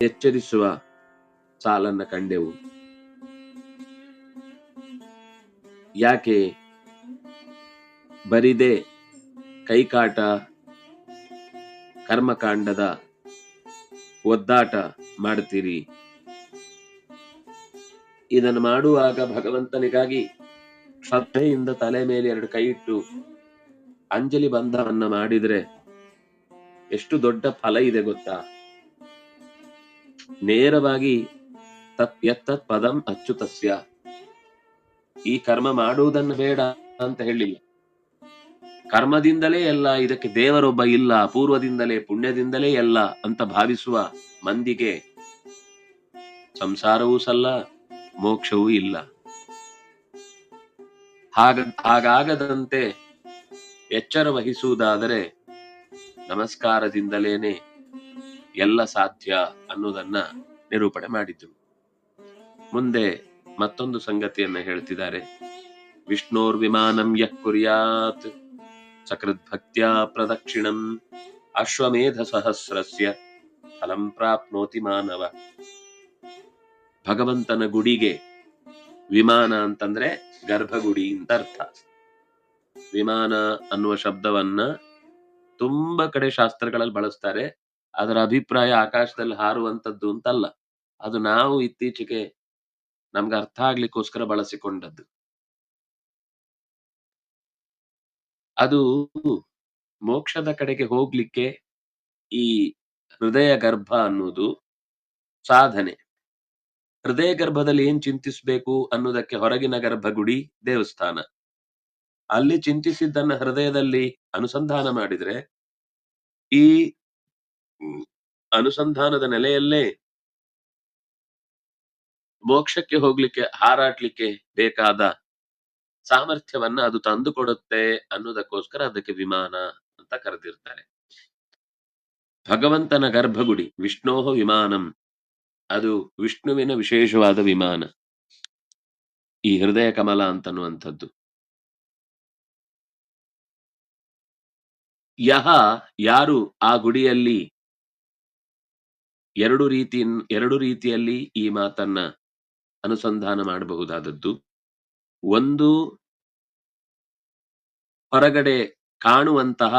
ಎಚ್ಚರಿಸುವ ಸಾಲನ್ನ ಕಂಡೆವು. ಯಾಕೆ ಬರಿದೆ ಕೈಕಾಟ ಕರ್ಮಕಾಂಡದ ಒದ್ದಾಟ ಮಾಡ್ತೀರಿ ಇದನ್ನು ಮಾಡುವಾಗ ಭಗವಂತನಿಗಾಗಿ ಶ್ರದ್ಧೆಯಿಂದ ತಲೆ ಮೇಲೆ ಎರಡು ಕೈ ಇಟ್ಟು ಅಂಜಲಿ ಬಂಧವನ್ನ ಮಾಡಿದ್ರೆ ಎಷ್ಟು ದೊಡ್ಡ ಫಲ ಇದೆ ಗೊತ್ತಾ? ನೇರವಾಗಿ ತತ್ ಯತ್ತತ್ ಪದಂ ಅಚ್ಚುತಸ್ಯ ಈ ಕರ್ಮ ಮಾಡುವುದನ್ನು ಬೇಡ ಅಂತ ಹೇಳಿಲ್ಲ. ಕರ್ಮದಿಂದಲೇ ಎಲ್ಲ, ಇದಕ್ಕೆ ದೇವರೊಬ್ಬ ಇಲ್ಲ ಪೂರ್ವದಿಂದಲೇ ಪುಣ್ಯದಿಂದಲೇ ಎಲ್ಲ ಅಂತ ಭಾವಿಸುವ ಮಂದಿಗೆ ಸಂಸಾರವೂ ಸಲ್ಲ, ಮೋಕ್ಷವೂ ಇಲ್ಲ. ಹಾಗ, ಹಾಗಾಗದಂತೆ ಎಚ್ಚರ ವಹಿಸುವುದಾದರೆ ನಮಸ್ಕಾರದಿಂದಲೇನೆ ಎಲ್ಲ ಸಾಧ್ಯ ಅನ್ನೋದನ್ನ ನಿರೂಪಣೆ ಮಾಡಿದ್ರು ಮುಂದೆ ಮತ್ತೊಂದು ಸಂಗತಿಯನ್ನ ಹೇಳ್ತಿದ್ದಾರೆ. ವಿಷ್ಣೋರ್ ವಿಮಾನಂ ಯಃ ಕುರ್ಯಾತ್ ಸಕೃದ್ಭಕ್ತ್ಯ ಪ್ರದಕ್ಷಿಣಂ, ಅಶ್ವಮೇಧ ಸಹಸ್ರಸ್ಯ, ಫಲಂ ಪ್ರಾಪ್ನೋತಿ ಮಾನವ. ಭಗವಂತನ ಗುಡಿಗೆ ವಿಮಾನ ಅಂತಂದ್ರೆ ಗರ್ಭಗುಡಿ ಅಂತ ಅರ್ಥ. ವಿಮಾನ ಅನ್ನುವ ಶಬ್ದವನ್ನ ತುಂಬಾ ಕಡೆ ಶಾಸ್ತ್ರಗಳಲ್ಲಿ ಬಳಸ್ತಾರೆ. ಅದರ ಅಭಿಪ್ರಾಯ ಆಕಾಶದಲ್ಲಿ ಹಾರುವಂತದ್ದು ಅಂತಲ್ಲ. ಅದು ನಾವು ಇತ್ತೀಚೆಗೆ ನಮ್ಗೆ ಅರ್ಥ ಆಗ್ಲಿಕ್ಕೋಸ್ಕರ ಬಳಸಿಕೊಂಡದ್ದು. ಅದು ಮೋಕ್ಷದ ಕಡೆಗೆ ಹೋಗ್ಲಿಕ್ಕೆ ಈ ಹೃದಯ ಗರ್ಭ ಅನ್ನೋದು ಸಾಧನೆ. ಹೃದಯ ಗರ್ಭದಲ್ಲಿ ಏನ್ ಚಿಂತಿಸ್ಬೇಕು ಅನ್ನೋದಕ್ಕೆ ಹೊರಗಿನ ಗರ್ಭಗುಡಿ ದೇವಸ್ಥಾನ. ಅಲ್ಲಿ ಚಿಂತಿಸಿದ್ದನ್ನ ಹೃದಯದಲ್ಲಿ ಅನುಸಂಧಾನ ಮಾಡಿದ್ರೆ ಈ ಅನುಸಂಧಾನದ ನೆಲೆಯಲ್ಲೇ ಮೋಕ್ಷಕ್ಕೆ ಹೋಗ್ಲಿಕ್ಕೆ ಹಾರಾಡ್ಲಿಕ್ಕೆ ಬೇಕಾದ ಸಾಮರ್ಥ್ಯವನ್ನ ಅದು ತಂದು ಕೊಡುತ್ತೆ ಅನ್ನೋದಕ್ಕೋಸ್ಕರ ಅದಕ್ಕೆ ವಿಮಾನ ಅಂತ ಕರೆದಿರ್ತಾರೆ. ಭಗವಂತನ ಗರ್ಭಗುಡಿ, ವಿಷ್ಣೋಹ ವಿಮಾನಂ, ಅದು ವಿಷ್ಣುವಿನ ವಿಶೇಷವಾದ ವಿಮಾನ. ಈ ಹೃದಯ ಕಮಲ ಅಂತನ್ನುವಂಥದ್ದು. ಯಹ ಯಾರು ಆ ಗುಡಿಯಲ್ಲಿ ಎರಡು ರೀತಿ, ಎರಡು ರೀತಿಯಲ್ಲಿ ಈ ಮಾತನ್ನ ಅನುಸಂಧಾನ ಮಾಡಬಹುದಾದದ್ದು. ಒಂದು, ಹೊರಗಡೆ ಕಾಣುವಂತಹ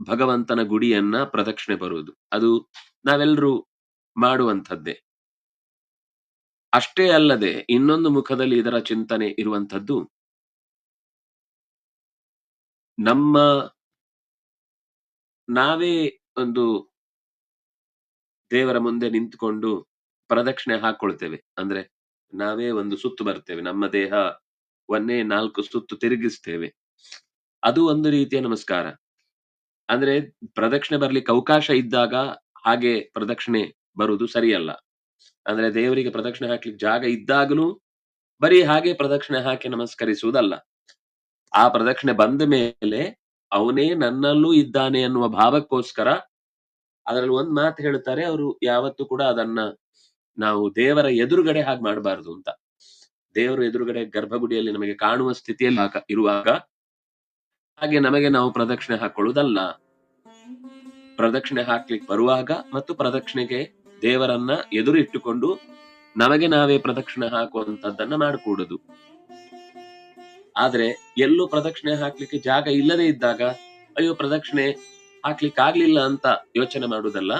ಭಗವಂತನ ಗುಡಿಯನ್ನ ಪ್ರದಕ್ಷಿಣೆ ಬರುವುದು. ಅದು ನಾವೆಲ್ಲರೂ ಮಾಡುವಂಥದ್ದೇ. ಅಷ್ಟೇ ಅಲ್ಲದೆ ಇನ್ನೊಂದು ಮುಖದಲ್ಲಿ ಇದರ ಚಿಂತನೆ ಇರುವಂಥದ್ದು, ನಮ್ಮ ನಾವೇ ಒಂದು ದೇವರ ಮುಂದೆ ನಿಂತುಕೊಂಡು ಪ್ರದಕ್ಷಿಣೆ ಹಾಕೊಳ್ತೇವೆ ಅಂದ್ರೆ ನಾವೇ ಒಂದು ಸುತ್ತು ಬರ್ತೇವೆ. ನಮ್ಮ ದೇಹವನ್ನೇ ನಾಲ್ಕು ಸುತ್ತು ತಿರುಗಿಸ್ತೇವೆ. ಅದು ಒಂದು ರೀತಿಯ ನಮಸ್ಕಾರ. ಅಂದ್ರೆ ಪ್ರದಕ್ಷಿಣೆ ಬರ್ಲಿಕ್ಕೆ ಅವಕಾಶ ಇದ್ದಾಗ ಹಾಗೆ ಪ್ರದಕ್ಷಿಣೆ ಬರುವುದು ಸರಿಯಲ್ಲ. ಅಂದ್ರೆ ದೇವರಿಗೆ ಪ್ರದಕ್ಷಿಣೆ ಹಾಕ್ಲಿಕ್ಕೆ ಜಾಗ ಇದ್ದಾಗಲೂ ಬರೀ ಹಾಗೆ ಪ್ರದಕ್ಷಿಣೆ ಹಾಕಿ ನಮಸ್ಕರಿಸುವುದಲ್ಲ. ಆ ಪ್ರದಕ್ಷಿಣೆ ಬಂದ ಮೇಲೆ ಅವನೇ ನನ್ನಲ್ಲೂ ಇದ್ದಾನೆ ಅನ್ನುವ ಭಾವಕ್ಕೋಸ್ಕರ ಅದರಲ್ಲಿ ಒಂದ್ ಮಾತು ಹೇಳ್ತಾರೆ, ಅವರು ಯಾವತ್ತೂ ಕೂಡ ಅದನ್ನ ನಾವು ದೇವರ ಎದುರುಗಡೆ ಹಾಗೆ ಮಾಡಬಾರದು ಅಂತ. ದೇವರು ಎದುರುಗಡೆ ಗರ್ಭಗುಡಿಯಲ್ಲಿ ನಮಗೆ ಕಾಣುವ ಸ್ಥಿತಿಯಲ್ಲಿ ಇರುವಾಗ ಹಾಗೆ ನಮಗೆ ನಾವು ಪ್ರದಕ್ಷಿಣೆ ಹಾಕೊಳ್ಳುವುದಲ್ಲ. ಪ್ರದಕ್ಷಿಣೆ ಹಾಕ್ಲಿಕ್ಕೆ ಬರುವಾಗ ಮತ್ತು ಪ್ರದಕ್ಷಿಣೆಗೆ ದೇವರನ್ನ ಎದುರು ಇಟ್ಟುಕೊಂಡು ನಮಗೆ ನಾವೇ ಪ್ರದಕ್ಷಿಣೆ ಹಾಕುವಂತದ್ದನ್ನ ಮಾಡಿಕೊಡುದು. ಆದ್ರೆ ಎಲ್ಲೂ ಪ್ರದಕ್ಷಿಣೆ ಹಾಕ್ಲಿಕ್ಕೆ ಜಾಗ ಇಲ್ಲದೆ ಇದ್ದಾಗ, ಅಯ್ಯೋ ಪ್ರದಕ್ಷಿಣೆ ಹಾಕ್ಲಿಕ್ಕೆ ಆಗ್ಲಿಲ್ಲ ಅಂತ ಯೋಚನೆ ಮಾಡುವುದಲ್ಲ,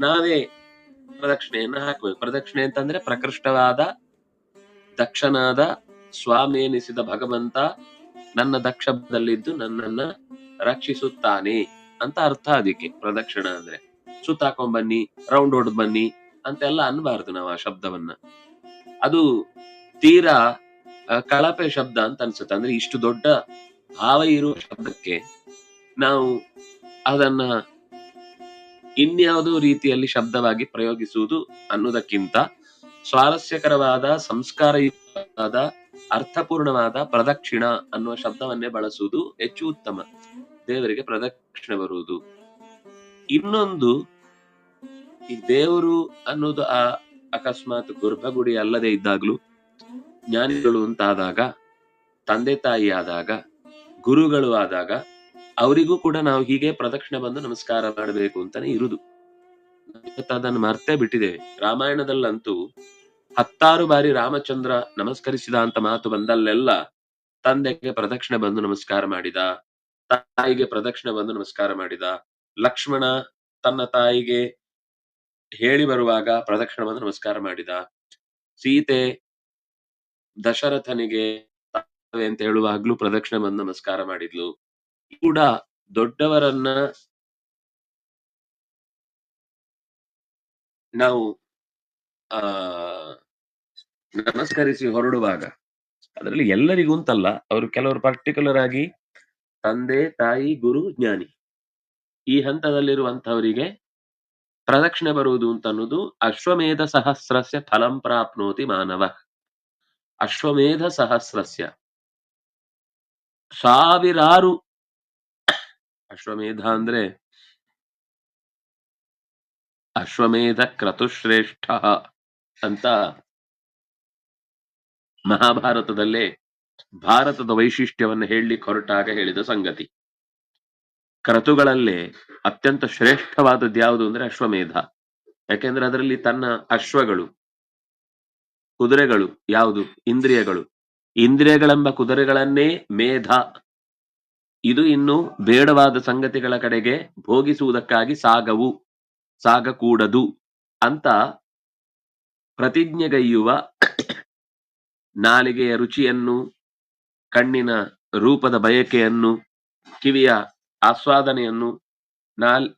ನಾವೇ ಪ್ರದಕ್ಷಿಣೆಯನ್ನ ಹಾಕಬೇಕು. ಪ್ರದಕ್ಷಿಣೆ ಅಂತಂದ್ರೆ ಪ್ರಕೃಷ್ಟವಾದ, ದಕ್ಷನಾದ ಸ್ವಾಮಿ ಎನಿಸಿದ ಭಗವಂತ ನನ್ನ ದಕ್ಷದಲ್ಲಿದ್ದು ನನ್ನನ್ನ ರಕ್ಷಿಸುತ್ತಾನೆ ಅಂತ ಅರ್ಥ ಅದಕ್ಕೆ. ಪ್ರದಕ್ಷಿಣ ಅಂದ್ರೆ ಸುತ್ತಾಕೊಂಡ್ ಬನ್ನಿ ರೌಂಡ್ ಹೊಡೆದ್ ಬನ್ನಿ ಅಂತೆಲ್ಲ ಅನ್ಬಾರ್ದು ನಾವು ಆ ಶಬ್ದವನ್ನ. ಅದು ತೀರಾ ಕಳಪೆ ಶಬ್ದ ಅಂತ ಅನ್ಸುತ್ತೆ. ಅಂದ್ರೆ ಇಷ್ಟು ದೊಡ್ಡ ಭಾವ ಇರುವ ಶಬ್ದಕ್ಕೆ ನಾವು ಅದನ್ನ ಇನ್ಯಾವುದೋ ರೀತಿಯಲ್ಲಿ ಶಬ್ದವಾಗಿ ಪ್ರಯೋಗಿಸುವುದು ಅನ್ನೋದಕ್ಕಿಂತ ಸ್ವಾರಸ್ಯಕರವಾದ, ಸಂಸ್ಕಾರಯುಕ್ತವಾದ, ಅರ್ಥಪೂರ್ಣವಾದ ಪ್ರದಕ್ಷಿಣ ಅನ್ನುವ ಶಬ್ದವನ್ನೇ ಬಳಸುವುದು ಹೆಚ್ಚು ಉತ್ತಮ. ದೇವರಿಗೆ ಪ್ರದಕ್ಷಿಣೆ ಬರುವುದು. ಇನ್ನೊಂದು, ಈ ದೇವರು ಅನ್ನೋದು ಆ ಅಕಸ್ಮಾತ್ ಗರ್ಭಗುಡಿ ಅಲ್ಲದೆ ಇದ್ದಾಗ್ಲೂ ಜ್ಞಾನಿಗಳು ಅಂತಾದಾಗ, ತಂದೆ ತಾಯಿ ಆದಾಗ ಗುರುಗಳು ಆದಾಗ ಅವರಿಗೂ ಕೂಡ ನಾವು ಹೀಗೆ ಪ್ರದಕ್ಷಿಣೆ ಬಂದು ನಮಸ್ಕಾರ ಮಾಡಬೇಕು ಅಂತಾನೆ ಇರುದು. ಅದನ್ನು ಮರ್ತೇ ಬಿಟ್ಟಿದ್ದೇವೆ. ರಾಮಾಯಣದಲ್ಲಂತೂ ಹತ್ತಾರು ಬಾರಿ ರಾಮಚಂದ್ರ ನಮಸ್ಕರಿಸಿದ ಅಂತ ಮಾತು ಬಂದಲ್ಲೆಲ್ಲ ತಂದೆಗೆ ಪ್ರದಕ್ಷಿಣೆ ಬಂದು ನಮಸ್ಕಾರ ಮಾಡಿದ, ತಾಯಿಗೆ ಪ್ರದಕ್ಷಿಣೆ ಬಂದು ನಮಸ್ಕಾರ ಮಾಡಿದ, ಲಕ್ಷ್ಮಣ ತನ್ನ ತಾಯಿಗೆ ಹೇಳಿ ಬರುವಾಗ ಪ್ರದಕ್ಷಿಣೆ ಬಂದು ನಮಸ್ಕಾರ ಮಾಡಿದ. ಸೀತೆ ದಶರಥನಿಗೆ ಅಂತ ಹೇಳುವಾಗ್ಲೂ ಪ್ರದಕ್ಷಿಣೆ ಬಂದು ನಮಸ್ಕಾರ ಮಾಡಿದ್ಲು. ಕೂಡ ದೊಡ್ಡವರನ್ನ ನಾವು, ಆ, ನಮಸ್ಕರಿಸಿ ಹೊರಡುವಾಗ, ಅದರಲ್ಲಿ ಎಲ್ಲರಿಗೂ ಅಂತಲ್ಲ, ಅವರು ಕೆಲವರು ಪರ್ಟಿಕ್ಯುಲರ್ ಆಗಿ ತಂದೆ, ತಾಯಿ, ಗುರು, ಜ್ಞಾನಿ. ಈ ಹಂತದಲ್ಲಿರುವಂತವರಿಗೆ ಪ್ರದಕ್ಷಿಣೆ ಬರುವುದು ಅಂತ ಅನ್ನೋದು ಅಶ್ವಮೇಧ ಸಹಸ್ರಸ್ಯ ಫಲಂ ಪ್ರಾಪ್ನೋತಿ ಮಾನವ. ಅಶ್ವಮೇಧ ಸಹಸ್ರಸ್ಯ. ಸಾವಿರಾರು ಅಶ್ವಮೇಧ ಅಂದ್ರೆ? ಅಶ್ವಮೇಧ ಕ್ರತುಶ್ರೇಷ್ಠ ಅಂತ ಮಹಾಭಾರತದಲ್ಲೇ ಭಾರತದ ವೈಶಿಷ್ಟ್ಯವನ್ನು ಹೇಳಿ ಕೊರಟಾಗ ಹೇಳಿದ ಸಂಗತಿ. ಕ್ರತುಗಳಲ್ಲೇ ಅತ್ಯಂತ ಶ್ರೇಷ್ಠವಾದದ್ದು ಯಾವುದು ಅಂದ್ರೆ ಅಶ್ವಮೇಧ. ಯಾಕೆಂದ್ರೆ ಅದರಲ್ಲಿ ತನ್ನ ಅಶ್ವಗಳು, ಕುದುರೆಗಳು ಯಾವುದು? ಇಂದ್ರಿಯಗಳು. ಇಂದ್ರಿಯಗಳೆಂಬ ಕುದುರೆಗಳನ್ನೇ ಮೇಧ ಇದು ಇನ್ನು ಬೇಡವಾದ ಸಂಗತಿಗಳ ಕಡೆಗೆ ಭೋಗಿಸುವುದಕ್ಕಾಗಿ ಸಾಗವು, ಸಾಗಕೂಡದು ಅಂತ ಪ್ರತಿಜ್ಞೆಗೈಯುವ ನಾಲಿಗೆಯ ರುಚಿಯನ್ನು, ಕಣ್ಣಿನ ರೂಪದ ಬಯಕೆಯನ್ನು, ಕಿವಿಯ ಆಸ್ವಾದನೆಯನ್ನು, ನಾಲ್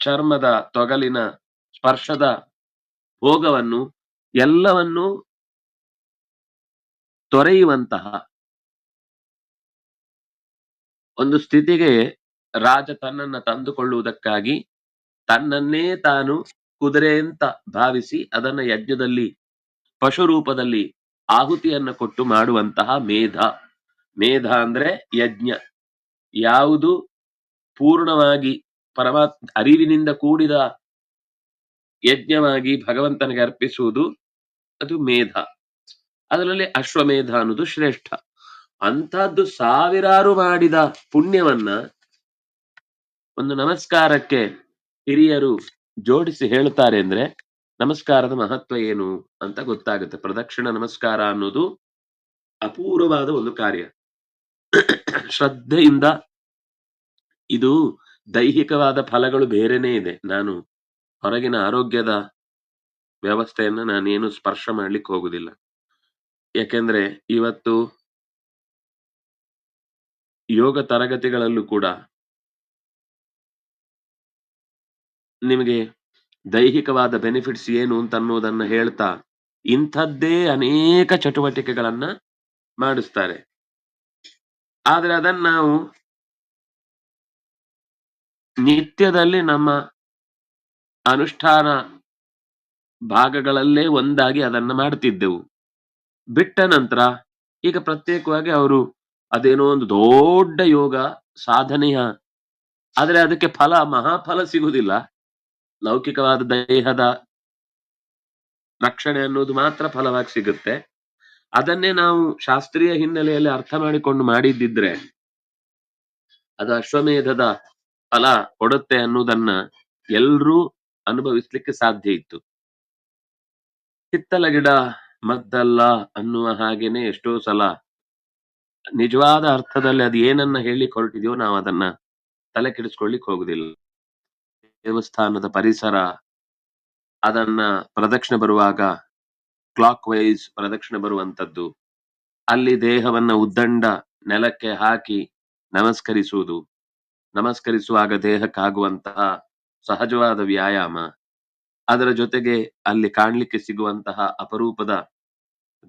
ಚರ್ಮದ ತೊಗಲಿನ ಸ್ಪರ್ಶದ ಭೋಗವನ್ನು ಎಲ್ಲವನ್ನು ತೊರೆಯುವಂತಹ ಒಂದು ಸ್ಥಿತಿಗೆ ರಾಜ ತನ್ನನ್ನ ತಂದುಕೊಳ್ಳುವುದಕ್ಕಾಗಿ ತನ್ನನ್ನೇ ತಾನು ಕುದುರೆ ಅಂತ ಭಾವಿಸಿ ಅದನ್ನ ಯಜ್ಞದಲ್ಲಿ ಪಶು ರೂಪದಲ್ಲಿ ಆಹುತಿಯನ್ನ ಕೊಟ್ಟು ಮಾಡುವಂತಹ ಮೇಧ. ಮೇಧ ಅಂದ್ರೆ ಯಜ್ಞ. ಯಾವುದು ಪೂರ್ಣವಾಗಿ ಪರಮಾತ್, ಅರಿವಿನಿಂದ ಕೂಡಿದ ಯಜ್ಞವಾಗಿ ಭಗವಂತನಿಗೆ ಅರ್ಪಿಸುವುದು ಅದು ಮೇಧ. ಅದರಲ್ಲಿ ಅಶ್ವಮೇಧ ಅನ್ನೋದು ಶ್ರೇಷ್ಠ. ಅಂತಹದ್ದು ಸಾವಿರಾರು ಮಾಡಿದ ಪುಣ್ಯವನ್ನ ಒಂದು ನಮಸ್ಕಾರಕ್ಕೆ ಹಿರಿಯರು ಜೋಡಿಸಿ ಹೇಳುತ್ತಾರೆ ಅಂದ್ರೆ ನಮಸ್ಕಾರದ ಮಹತ್ವ ಏನು ಅಂತ ಗೊತ್ತಾಗುತ್ತೆ. ಪ್ರದಕ್ಷಿಣ ನಮಸ್ಕಾರ ಅನ್ನೋದು ಅಪೂರ್ವವಾದ ಒಂದು ಕಾರ್ಯ. ಶ್ರದ್ಧೆಯಿಂದ ಇದು ದೈಹಿಕವಾದ ಫಲಗಳು ಬೇರೆನೇ ಇದೆ. ನಾನು ಹೊರಗಿನ ಆರೋಗ್ಯದ ವ್ಯವಸ್ಥೆಯನ್ನ ನಾನೇನು ಸ್ಪರ್ಶ ಮಾಡ್ಲಿಕ್ಕೆ ಹೋಗುದಿಲ್ಲ. ಯಾಕೆಂದ್ರೆ ಇವತ್ತು ಯೋಗ ತರಗತಿಗಳಲ್ಲೂ ಕೂಡ ನಿಮಗೆ ದೈಹಿಕವಾದ ಬೆನಿಫಿಟ್ಸ್ ಏನು ಅಂತ ಅನ್ನೋದನ್ನ ಹೇಳ್ತಾ ಇಂಥದ್ದೇ ಅನೇಕ ಚಟುವಟಿಕೆಗಳನ್ನ ಮಾಡಿಸ್ತಾರೆ. ಆದರೆ ಅದನ್ನ ನಾವು ನಿತ್ಯದಲ್ಲಿ ನಮ್ಮ ಅನುಷ್ಠಾನ ಭಾಗಗಳಲ್ಲೇ ಒಂದಾಗಿ ಅದನ್ನ ಮಾಡ್ತಿದ್ದೆವು. ಬಿಟ್ಟ ನಂತರ ಈಗ ಪ್ರತ್ಯೇಕವಾಗಿ ಅವರು ಅದೇನೋ ಒಂದು ದೊಡ್ಡ ಯೋಗ ಸಾಧನೆಯ, ಆದರೆ ಅದಕ್ಕೆ ಫಲ, ಮಹಾಫಲ ಸಿಗುವುದಿಲ್ಲ. ಲೌಕಿಕವಾದ ದೇಹದ ರಕ್ಷಣೆ ಅನ್ನೋದು ಮಾತ್ರ ಫಲವಾಗಿ ಸಿಗುತ್ತೆ. ಅದನ್ನೇ ನಾವು ಶಾಸ್ತ್ರೀಯ ಹಿನ್ನೆಲೆಯಲ್ಲಿ ಅರ್ಥ ಮಾಡಿಕೊಂಡು ಮಾಡಿದ್ದಿದ್ರೆ ಅದು ಅಶ್ವಮೇಧದ ಫಲ ಕೊಡುತ್ತೆ ಅನ್ನೋದನ್ನ ಎಲ್ರೂ ಅನುಭವಿಸ್ಲಿಕ್ಕೆ ಸಾಧ್ಯ ಇತ್ತು. ಕಿತ್ತಲ ಗಿಡ ಮದ್ದಲ್ಲ ಅನ್ನುವ ಹಾಗೇನೆ ಎಷ್ಟೋ ಸಲ ನಿಜವಾದ ಅರ್ಥದಲ್ಲಿ ಅದು ಏನನ್ನ ಹೇಳಿಕ್ ಹೊರಟಿದ್ಯೋ ನಾವು ಅದನ್ನ ತಲೆ ಕೆಡಿಸ್ಕೊಳ್ಳಿಕ್ ಹೋಗುದಿಲ್ಲ. ದೇವಸ್ಥಾನದ ಪರಿಸರ, ಅದನ್ನ ಪ್ರದಕ್ಷಿಣೆ ಬರುವಾಗ ಕ್ಲಾಕ್ ವೈಸ್ ಪ್ರದಕ್ಷಿಣೆ ಬರುವಂತದ್ದು, ಅಲ್ಲಿ ದೇಹವನ್ನ ಉದ್ದಂಡ ನೆಲಕ್ಕೆ ಹಾಕಿ ನಮಸ್ಕರಿಸುವುದು. ನಮಸ್ಕರಿಸುವಾಗ ದೇಹಕ್ಕಾಗುವಂತಹ ಸಹಜವಾದ ವ್ಯಾಯಾಮ, ಅದರ ಜೊತೆಗೆ ಅಲ್ಲಿ ಕಾಣ್ಲಿಕ್ಕೆ ಸಿಗುವಂತಹ ಅಪರೂಪದ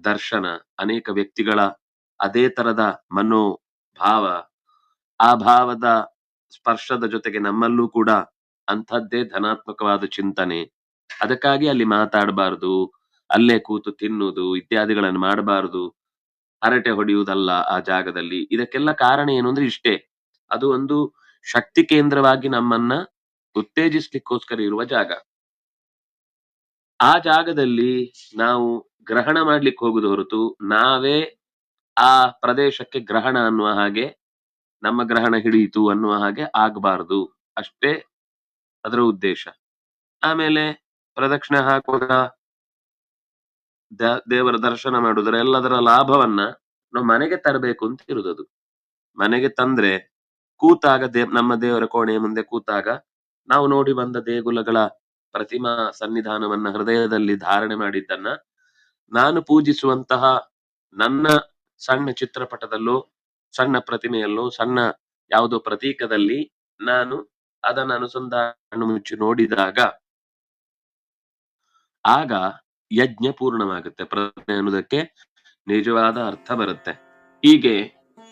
ದರ್ಶನ, ಅನೇಕ ವ್ಯಕ್ತಿಗಳ ಅದೇ ತರದ ಮನೋಭಾವ, ಆ ಭಾವದ ಸ್ಪರ್ಶದ ಜೊತೆಗೆ ನಮ್ಮಲ್ಲೂ ಕೂಡ ಅಂಥದ್ದೇ ಧನಾತ್ಮಕವಾದ ಚಿಂತನೆ. ಅದಕ್ಕಾಗಿ ಅಲ್ಲಿ ಮಾತಾಡಬಾರದು, ಅಲ್ಲೇ ಕೂತು ತಿನ್ನುವುದು, ಇತ್ಯಾದಿಗಳನ್ನು ಮಾಡಬಾರದು, ಹರಟೆ ಹೊಡೆಯುವುದಲ್ಲ ಆ ಜಾಗದಲ್ಲಿ. ಇದಕ್ಕೆಲ್ಲ ಕಾರಣ ಏನು ಅಂದ್ರೆ ಇಷ್ಟೇ. ಅದು ಒಂದು ಶಕ್ತಿ ಕೇಂದ್ರವಾಗಿ ನಮ್ಮನ್ನ ಉತ್ತೇಜಿಸ್ಲಿಕ್ಕೋಸ್ಕರ ಇರುವ ಜಾಗ. ಆ ಜಾಗದಲ್ಲಿ ನಾವು ಗ್ರಹಣ ಮಾಡ್ಲಿಕ್ಕೆ ಹೋಗುದು ಹೊರತು ನಾವೇ ಆ ಪ್ರದೇಶಕ್ಕೆ ಗ್ರಹಣ ಅನ್ನುವ ಹಾಗೆ, ನಮ್ಮ ಗ್ರಹಣ ಹಿಡಿಯಿತು ಅನ್ನುವ ಹಾಗೆ ಆಗಬಾರದು. ಅಷ್ಟೇ ಅದರ ಉದ್ದೇಶ. ಆಮೇಲೆ ಪ್ರದಕ್ಷಿಣೆ ಹಾಕುವಾಗ ದೇವರ ದರ್ಶನ ಮಾಡುವುದರ ಎಲ್ಲದರ ಲಾಭವನ್ನ ನಾವು ಮನೆಗೆ ತರಬೇಕು ಅಂತ ಇರುದದು. ಮನೆಗೆ ತಂದ್ರೆ ಕೂತಾಗ ದೇ, ನಮ್ಮ ದೇವರ ಕೋಣೆಯ ಮುಂದೆ ಕೂತಾಗ ನಾವು ನೋಡಿ ಬಂದ ದೇಗುಲಗಳ ಪ್ರತಿಮಾ ಸನ್ನಿಧಾನವನ್ನ ಹೃದಯದಲ್ಲಿ ಧಾರಣೆ ಮಾಡಿದ್ದನ್ನ ನಾನು ಪೂಜಿಸುವಂತಹ ನನ್ನ ಸಣ್ಣ ಚಿತ್ರಪಟದಲ್ಲೋ, ಸಣ್ಣ ಪ್ರತಿಮೆಯಲ್ಲೋ, ಸಣ್ಣ ಯಾವುದೋ ಪ್ರತೀಕದಲ್ಲಿ ನಾನು ಅದನ್ನ ಅನುಸಂಧಾನ ಮುಚ್ಚಿ ನೋಡಿದಾಗ ಆಗ ಯಜ್ಞ ಪೂರ್ಣವಾಗುತ್ತೆ. ಪ್ರದಕ್ಷಿಣೆ ಅನ್ನೋದಕ್ಕೆ ನಿಜವಾದ ಅರ್ಥ ಬರುತ್ತೆ. ಹೀಗೆ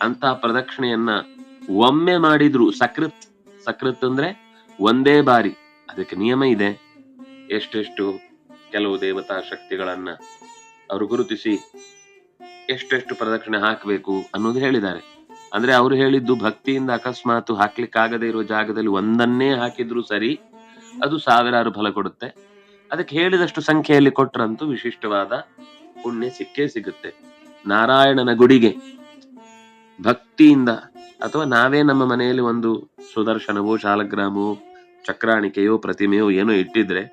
ಅಂತ ಪ್ರದಕ್ಷಿಣೆಯನ್ನ ಒಮ್ಮೆ ಮಾಡಿದ್ರು ಸಕೃತ್ ಸಕೃತ್ ಅಂದ್ರೆ ಒಂದೇ ಬಾರಿ. ಅದಕ್ಕೆ ನಿಯಮ ಇದೆ. ಎಷ್ಟೆಷ್ಟು ಕೆಲವು ದೇವತಾ ಶಕ್ತಿಗಳನ್ನ ಅವರು ಗುರುತಿಸಿ ಎಷ್ಟೆಷ್ಟು ಪ್ರದಕ್ಷಿಣೆ ಹಾಕಬೇಕು ಅನ್ನೋದು ಹೇಳಿದ್ದಾರೆ. ಅಂದ್ರೆ ಅವರು ಹೇಳಿದ್ದು ಭಕ್ತಿಯಿಂದ ಅಕಸ್ಮಾತ್ ಹಾಕ್ಲಿಕ್ಕಾಗದೇ ಇರುವ ಜಾಗದಲ್ಲಿ ಒಂದನ್ನೇ ಹಾಕಿದ್ರು ಸರಿ, ಅದು ಸಾವಿರಾರು ಫಲ ಕೊಡುತ್ತೆ. ಅದಕ್ಕೆ ಹೇಳಿದಷ್ಟು ಸಂಖ್ಯೆಯಲ್ಲಿ ಕೊಟ್ರಂತೂ ವಿಶಿಷ್ಟವಾದ ಪುಣ್ಯ ಸಿಕ್ಕೇ ಸಿಗುತ್ತೆ. ನಾರಾಯಣನ ಗುಡಿಗೆ ಭಕ್ತಿಯಿಂದ ಅಥವಾ ನಾವೇ ನಮ್ಮ ಮನೆಯಲ್ಲಿ ಒಂದು ಸುದರ್ಶನವೋ ಶಾಲಗ್ರಾಮೋ ಚಕ್ರಾಣಿಕೆಯೋ, ಪ್ರತಿಮೆಯೋ ಏನೋ ಇಟ್ಟಿದ್ರೆ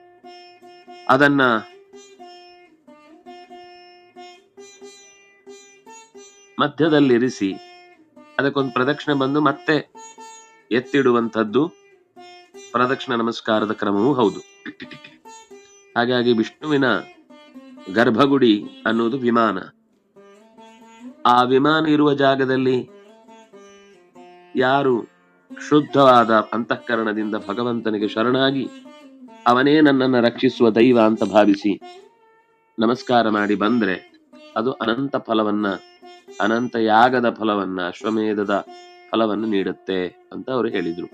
ಅದನ್ನ ಮಧ್ಯದಲ್ಲಿರಿಸಿ ಅದಕ್ಕೊಂದು ಪ್ರದಕ್ಷಿಣೆ ಬಂದು ಮತ್ತೆ ಎತ್ತಿಡುವಂಥದ್ದು ಪ್ರದಕ್ಷಿಣ ನಮಸ್ಕಾರದ ಕ್ರಮವೂ ಹೌದು. ಹಾಗಾಗಿ ವಿಷ್ಣುವಿನ ಗರ್ಭಗುಡಿ ಅನ್ನೋದು ವಿಮಾನ. ಆ ವಿಮಾನ ಇರುವ ಜಾಗದಲ್ಲಿ ಯಾರು ಶುದ್ಧವಾದ ಅಂತಃಕರಣದಿಂದ ಭಗವಂತನಿಗೆ ಶರಣಾಗಿ ಅವನೇ ನನ್ನನ್ನು ರಕ್ಷಿಸುವ ದೈವ ಅಂತ ಭಾವಿಸಿ ನಮಸ್ಕಾರ ಮಾಡಿ ಬಂದ್ರೆ ಅದು ಅನಂತ ಫಲವನ್ನ ಅನಂತ ಯಾಗದ ಫಲವನ್ನ ಅಶ್ವಮೇಧದ ಫಲವನ್ನು ನೀಡುತ್ತೆ ಅಂತ ಅವರು ಹೇಳಿದ್ರು.